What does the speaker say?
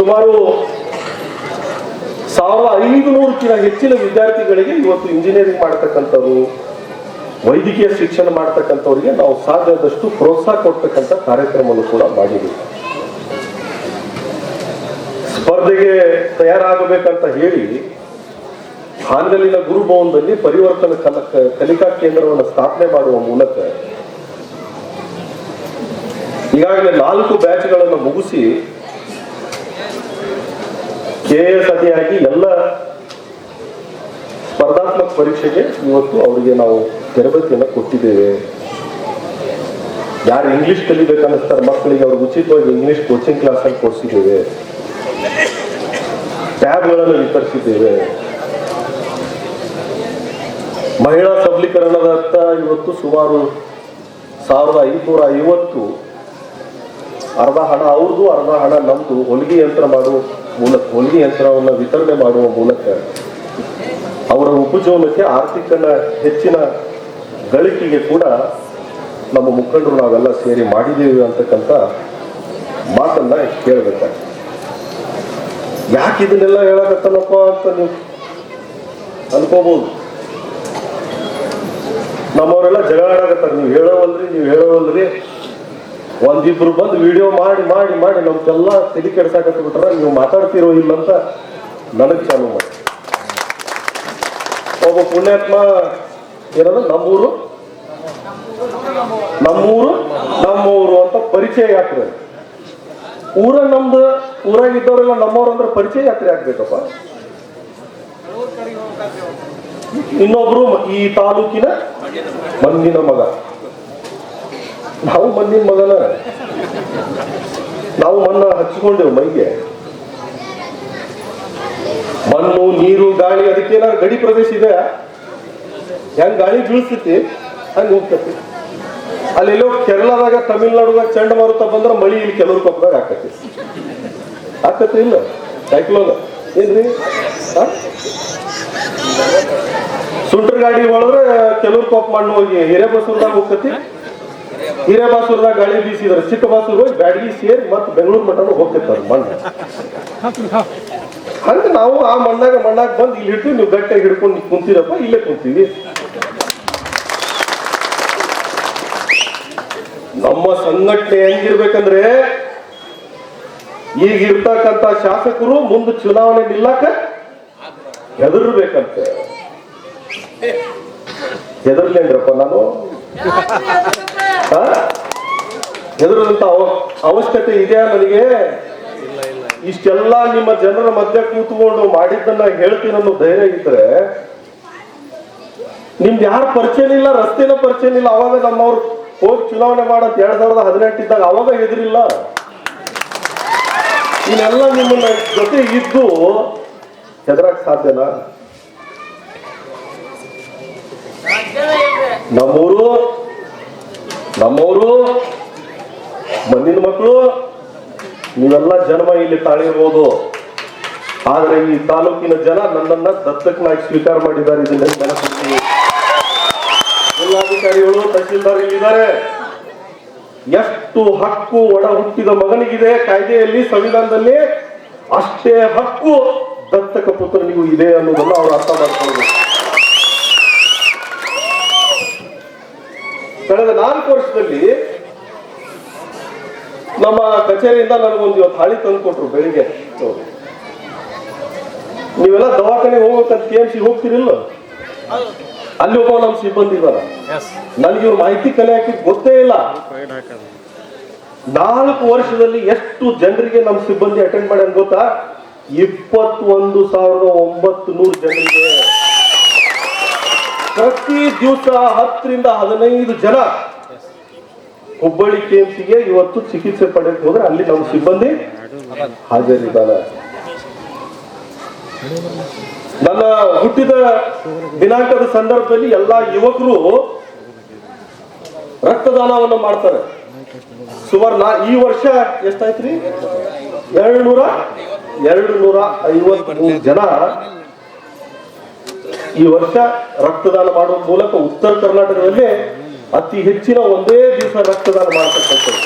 ಸುಮಾರು ಸಾವಿರದ ಐದುನೂರಕ್ಕಿಂತ ಹೆಚ್ಚಿನ ವಿದ್ಯಾರ್ಥಿಗಳಿಗೆ ಇವತ್ತು ಇಂಜಿನಿಯರಿಂಗ್ ಮಾಡ್ತಕ್ಕಂಥವ್ರು, ವೈದ್ಯಕೀಯ ಶಿಕ್ಷಣ ಮಾಡ್ತಕ್ಕಂಥವ್ರಿಗೆ ನಾವು ಸಾಧ್ಯದಷ್ಟು ಪ್ರೋತ್ಸಾಹ ಕೊಡ್ತಕ್ಕಂಥ ಕಾರ್ಯಕ್ರಮವನ್ನು ಕೂಡ ಮಾಡಿದ್ದೀವಿ. ಸ್ಪರ್ಧೆಗೆ ತಯಾರಾಗಬೇಕಂತ ಹೇಳಿ ಹಾನಗಲ್ಲಿನ ಗುರುಭವನದಲ್ಲಿ ಪರಿವರ್ತನ ಕಲಿಕಾ ಕೇಂದ್ರವನ್ನು ಸ್ಥಾಪನೆ ಮಾಡುವ ಮೂಲಕ ಈಗಾಗಲೇ ನಾಲ್ಕು ಬ್ಯಾಚ್ಗಳನ್ನು ಮುಗಿಸಿ ಎಸ್ ಅತಿಯಾಗಿ ಎಲ್ಲ ಸ್ಪರ್ಧಾತ್ಮಕ ಪರೀಕ್ಷೆಗೆ ಇವತ್ತು ಅವರಿಗೆ ನಾವು ತರಬೇತಿಯನ್ನು ಕೊಟ್ಟಿದ್ದೇವೆ. ಯಾರು ಇಂಗ್ಲಿಷ್ ಕಲಿಬೇಕನ್ನಿಸ್ತಾರೆ, ಮಕ್ಕಳಿಗೆ ಅವ್ರಿಗೆ ಉಚಿತವಾಗಿ ಇಂಗ್ಲಿಷ್ ಕೋಚಿಂಗ್ ಕ್ಲಾಸ್ ಅಲ್ಲಿ ಕೊಡಿಸಿದ್ದೇವೆ. ಟ್ಯಾಬ್ಗಳನ್ನು ವಿತರಿಸಿದ್ದೇವೆ. ಮಹಿಳಾ ಸಬಲೀಕರಣದತ್ತ ಇವತ್ತು ಸುಮಾರು ಸಾವಿರದ ಐದುನೂರ ಐವತ್ತು ಅರ್ಧ ಹಣ ಅವ್ರದ್ದು ಅರ್ಧ ಹಣ ನಮ್ದು. ಹೊಲಿಗೆ ಯಂತ್ರ ಮಾಡುವ ಮೂಲಕ, ಹೊಲಿಗೆ ಯಂತ್ರವನ್ನು ವಿತರಣೆ ಮಾಡುವ ಮೂಲಕ ಅವರ ಉಪಜೀವನಕ್ಕೆ ಆರ್ಥಿಕನ ಹೆಚ್ಚಿನ ಗಳಿಕೆಗೆ ಕೂಡ ನಮ್ಮ ಮುಖಂಡರು ನಾವೆಲ್ಲ ಸೇರಿ ಮಾಡಿದ್ದೀವಿ ಅಂತಕ್ಕಂಥ ಮಾತನ್ನ ಕೇಳಬೇಕಾಗ್ತದೆ. ಯಾಕೆ ಇದನ್ನೆಲ್ಲ ಹೇಳಕತ್ತಲ್ಲಪ್ಪ ಅಂತ ನೀವು ಅನ್ಕೋಬಹುದು ನಮ್ಮವರೆಲ್ಲ ಜಗಳ ಆಡಕತ್ತಾರ. ನೀವು ಹೇಳೋವಲ್ರಿ ನೀವು ಹೇಳೋವಲ್ರಿ. ಒಂದಿಬ್ರು ಬಂದು ವಿಡಿಯೋ ಮಾಡಿ ಮಾಡಿ ಮಾಡಿ ನಮ್ಗೆಲ್ಲ ತಲೆ ಕೆಡ್ಸಾಕತ್ತ ಬಿಟ್ರ ನೀವು ಮಾತಾಡ್ತಿರೋ ಇಲ್ಲ ಅಂತ ನನಗ್ ಚಾಲು ಮಾಡಿ. ಒಬ್ಬ ಪುಣ್ಯಾತ್ಮ ಏನಲ್ಲ ನಮ್ಮೂರು? ನಮ್ಮೂರು? ನಮ್ಮೂರು ಅಂತ ಪರಿಚಯ ಯಾತ್ರೆ ಊರ ನಮ್ದು ಊರಾಗಿದ್ದವರೆಲ್ಲ ನಮ್ಮವ್ರು ಅಂದ್ರೆ ಪರಿಚಯ ಯಾತ್ರೆ ಆಗ್ಬೇಕಪ್ಪ. ಇನ್ನೊಬ್ರು ಈ ತಾಲೂಕಿನ ಮಂದಿನ ಮಗ. ನಾವು ಮಣ್ಣಿನ ಮಗನ. ನಾವು ಮಣ್ಣ ಹಚ್ಚಿಕೊಂಡೆವು ಮೈಗೆ. ಮಣ್ಣು, ನೀರು, ಗಾಳಿ, ಅದಕ್ಕೆ ಏನಾದ್ರು ಗಡಿ ಪ್ರದೇಶ ಇದೆ? ಹೆಂಗ್ ಗಾಳಿ ಬೀಳ್ತೈತಿ ಹಂಗೆ ಹೋಗ್ತೈತಿ ಅಲ್ಲೆಲ್ಲೋ ಕೇರಳದಾಗ ತಮಿಳ್ನಾಡುದಾಗ ಚಂಡಮಾರುತ ಬಂದ್ರೆ ಮಳಿ ಇಲ್ಲಿ ಕೆಲವ್ರ ಕೊಪ್ಪದಾಗ ಆಕತಿ. ಆಕತಿ ಇಲ್ಲ. ಸೈಕ್ಲೋನ್ ಏನ್ರಿ? ಸುಂಟರ್ ಗಾಡಿ ಒಳದ್ರೆ ಕೆಲವ್ರ ಕೊಪ್ಪ ಮಣ್ಣು ಹೋಗಿ ಹಿರೇಬಸೂರ್ದಾಗ ಹೋಗ್ತತಿ. ಹಿರೇಬಾಸೂರ್ದಾಗ ಗಾಳಿ ಬೀಸಿದ್ರೆ ಚಿಕ್ಕ ಬಾಸೂರ್ ಹೋಗಿ ಬ್ಯಾಡಗಿ ಸೇರಿ ಮತ್ತೆ ಬೆಂಗಳೂರು ಮಟ್ಟನು ಹೋಗ್ತಿರ್ತಾರೆ ಮಣ್ಣು. ಹಂಗ ನಾವು ಆ ಮಣ್ಣಾಗ ಮಣ್ಣಾಗ ಬಂದು ಇಲ್ಲಿ ಇಟ್ಟು ನೀವು ಗಟ್ಟಿಯಾಗಿ ಹಿಡ್ಕೊಂಡು ಕುಂತೀರಪ್ಪ, ಇಲ್ಲೇ ಕುಂತೀವಿ. ನಮ್ಮ ಸಂಘಟನೆ ಹೆಂಗಿರ್ಬೇಕಂದ್ರೆ ಈಗ ಇರ್ತಕ್ಕಂತ ಶಾಸಕರು ಮುಂದೆ ಚುನಾವಣೆ ನಿಲ್ಲಕ ಹೆದರ್ಬೇಕಂತೆ. ಹೆದರ್ಲೇನ್ರಪ್ಪ ನಾನು. ಹೆದರದಂತ ಅವಶ್ಯಕತೆ ಇದೆಯಾ ನನಗೆ? ಇಷ್ಟೆಲ್ಲ ನಿಮ್ಮ ಜನರ ಮಧ್ಯ ಕೂತ್ಕೊಂಡು ಮಾಡಿದ್ದನ್ನ ಹೇಳ್ತೀನಿ ಅನ್ನೋ ಧೈರ್ಯ ಇದ್ರೆ, ನಿಮ್ದು ಯಾರು ಪರಿಚಯ ಇಲ್ಲ, ರಸ್ತೆನ ಪರಿಚಯ ಇಲ್ಲ. ಅವಾಗ ನಮ್ಮವ್ರು ಹೋಗಿ ಚುನಾವಣೆ ಮಾಡಂತ ಎರಡ್ ಸಾವಿರದ ಹದಿನೆಂಟು ಇದ್ದಾಗ ಅವಾಗ ಎದುರಿಲ್ಲ. ಇನ್ನೆಲ್ಲ ನಿಮ್ಮನ್ನ ಜೊತೆ ಇದ್ದು ಹೆದರಕ್ ಸಾಧ್ಯನಾ? ನಮ್ಮೂರು ನಮ್ಮೂರು, ಮಣ್ಣಿನ ಮಕ್ಕಳು, ನೀವೆಲ್ಲ ಜನ್ಮ ಇಲ್ಲಿ ತಾಳಿರ್ಬೋದು. ಆದ್ರೆ ಈ ತಾಲೂಕಿನ ಜನ ನನ್ನನ್ನ ದತ್ತಕನಾಗಿ ಸ್ವೀಕಾರ ಮಾಡಿದ್ದಾರೆ ಇದನ್ನ ಜಿಲ್ಲಾಧಿಕಾರಿಗಳು, ತಹಸೀಲ್ದಾರ್ ಇಲ್ಲಿದ್ದಾರೆ. ಎಷ್ಟು ಹಕ್ಕು ಒಡ ಹುಟ್ಟಿದ ಮಗನಿಗಿದೆ ಕಾಯ್ದೆಯಲ್ಲಿ, ಸಂವಿಧಾನದಲ್ಲಿ ಅಷ್ಟೇ ಹಕ್ಕು ದತ್ತಕ ಪುತ್ರನಿಗೂ ಇದೆ ಅನ್ನೋದನ್ನ ಅವರು ಅರ್ಥ ಮಾಡ್ಕೊಳ್ಬೇಕು ಕಳೆದ ನಾಲ್ಕು ವರ್ಷದಲ್ಲಿ ನಮ್ಮ ಕಚೇರಿಯಿಂದ ನನಗೊಂದು ಇವತ್ತು ಹಾಳಿ ತಂದು ಕೊಟ್ರು ಬೆಳಿಗ್ಗೆ. ನೀವೆಲ್ಲ ದವಾಖಾನೆ ಹೋಗ್ಬೇಕಂತ ಕೆ ಎಂ ಸಿ ಹೋಗ್ತಿರಿಲ್ಲ? ಅಲ್ಲಿ ಒಬ್ಬ ನಮ್ಮ ಸಿಬ್ಬಂದಿ ಇದಾರ ನನಗೆ ಇವ್ರ ಮಾಹಿತಿ ಕಲೆ ಹಾಕಿ ಗೊತ್ತೇ ಇಲ್ಲ. ನಾಲ್ಕು ವರ್ಷದಲ್ಲಿ ಎಷ್ಟು ಜನರಿಗೆ ನಮ್ಮ ಸಿಬ್ಬಂದಿ ಅಟೆಂಡ್ ಮಾಡ್ಯಾರ ಗೊತ್ತಾ? ಇಪ್ಪತ್ತೊಂದು ಸಾವಿರದ ಒಂಬತ್ತು ನೂರು ಜನರಿಗೆ. ಪ್ರತಿ ದಿವಸ ಹತ್ತರಿಂದ ಹದಿನೈದು ಜನ ಹುಬ್ಬಳ್ಳಿ ಕೆಎಂಸಿಗೆ ಇವತ್ತು ಚಿಕಿತ್ಸೆ ಪಡೆಯಕ್ಕೆ ಹೋದ್ರೆ ಅಲ್ಲಿ ನಮ್ಮ ಸಿಬ್ಬಂದಿ ಹಾಜರಿದ್ದಾರೆ. ನನ್ನ ಹುಟ್ಟಿದ ದಿನಾಂಕದ ಸಂದರ್ಭದಲ್ಲಿ ಎಲ್ಲಾ ಯುವಕರು ರಕ್ತದಾನವನ್ನು ಮಾಡ್ತಾರೆ. ಸುಮಾರು ಈ ವರ್ಷ ಎಷ್ಟಾಯ್ತ್ರಿ? ಎರಡು ನೂರ ಎರಡು ನೂರ ಐವತ್ಮೂರು ಜನ ಈ ವರ್ಷ ರಕ್ತದಾನ ಮಾಡುವ ಮೂಲಕ ಉತ್ತರ ಕರ್ನಾಟಕದಲ್ಲಿ ಅತಿ ಹೆಚ್ಚಿನ ಒಂದೇ ದಿವಸ ರಕ್ತದಾನ ಮಾಡತಕ್ಕಂಥದ್ದು.